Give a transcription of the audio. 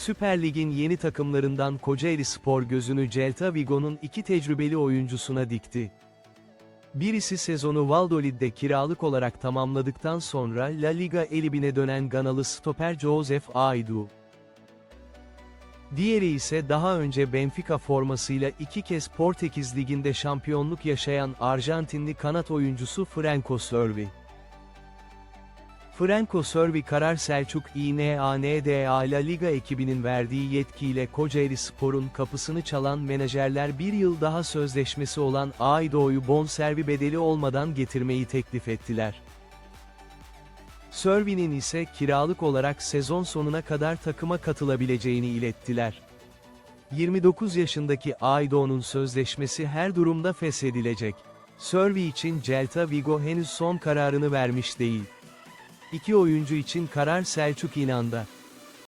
Süper Lig'in yeni takımlarından Kocaeli Spor gözünü Celta Vigo'nun iki tecrübeli oyuncusuna dikti. Birisi sezonu Valladolid'de kiralık olarak tamamladıktan sonra La Liga elibine dönen Ganalı stoper Joseph Aidu. Diğeri ise daha önce Benfica formasıyla iki kez Portekiz Ligi'nde şampiyonluk yaşayan Arjantinli kanat oyuncusu Franco Servi. Franco Servi Karar Selçuk İNANDA La Liga ekibinin verdiği yetkiyle Kocaeli Spor'un kapısını çalan menajerler bir yıl daha sözleşmesi olan Aido'yu bonservi bedeli olmadan getirmeyi teklif ettiler. Servi'nin ise kiralık olarak sezon sonuna kadar takıma katılabileceğini ilettiler. 29 yaşındaki Aido'nun sözleşmesi her durumda feshedilecek. Servi için Celta Vigo henüz son kararını vermiş değil. İki oyuncu için karar Selçuk İnan'da.